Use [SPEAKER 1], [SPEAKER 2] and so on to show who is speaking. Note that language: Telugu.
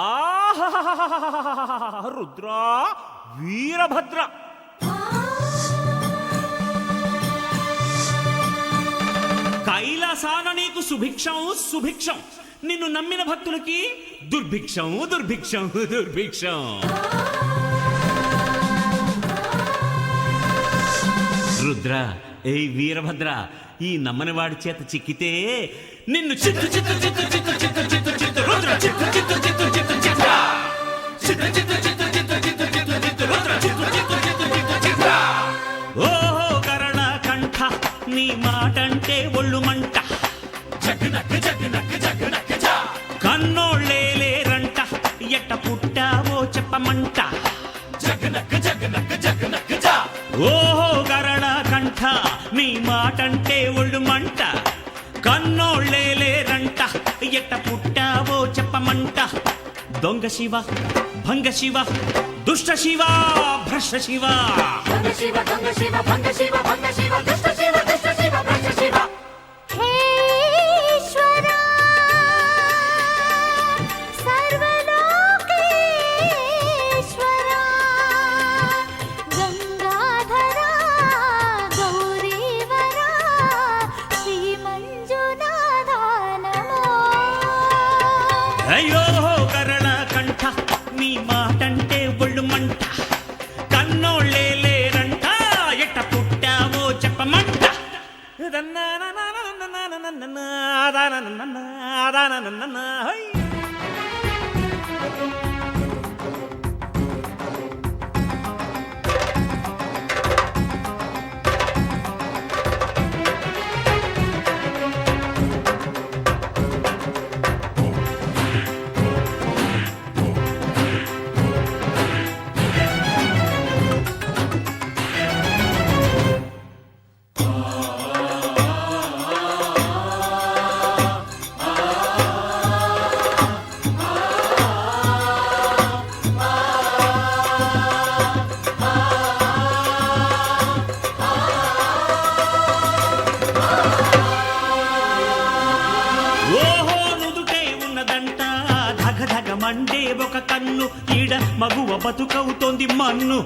[SPEAKER 1] ఆహా రుద్రా వీరభద్ర. కైలాసాన నీకు సుభిక్షం సుభిక్షం. నిన్ను నమ్మిన భక్తులకి దుర్భిక్షం దుర్భిక్షం దుర్భిక్షం. రుద్ర ఏ వీరభద్ర ఈ నమ్మని వాడి చేత చిక్కితే నిన్ను చిత్తు చిత్తు చిత్తు చిత్తు చిత్తు చిత్తు చిత్తు రుద్ర చిత్తు చిత్తు నీ మాటంటే ఒళ్ళు మంట. కన్నోళ్ళే లేరంట ఎట్ట పుట్టావో చెప్పమంట. ఓహో గరళ కంఠ నీ మాటంటే ఒళ్ళు మంట. కన్నోళ్ళే లేరంట ఎట్ట పుట్టావో చెప్పమంట. దొంగ శివ భంగ శివ దుష్ట శివ భ్రష్ట శివ. అయ్యో కంఠ మీ మాటంటే ఒళ్ళు మంట కన్నోళ్ళే లేరంట ఎట్ట పుట్టావో చెప్పమంట హై. ఓహో నుదుటే ఉన్నదంట. ధగ ధగ మండే ఒక కన్ను. ఈడ మగువ బతుకవుతోంది మన్ను.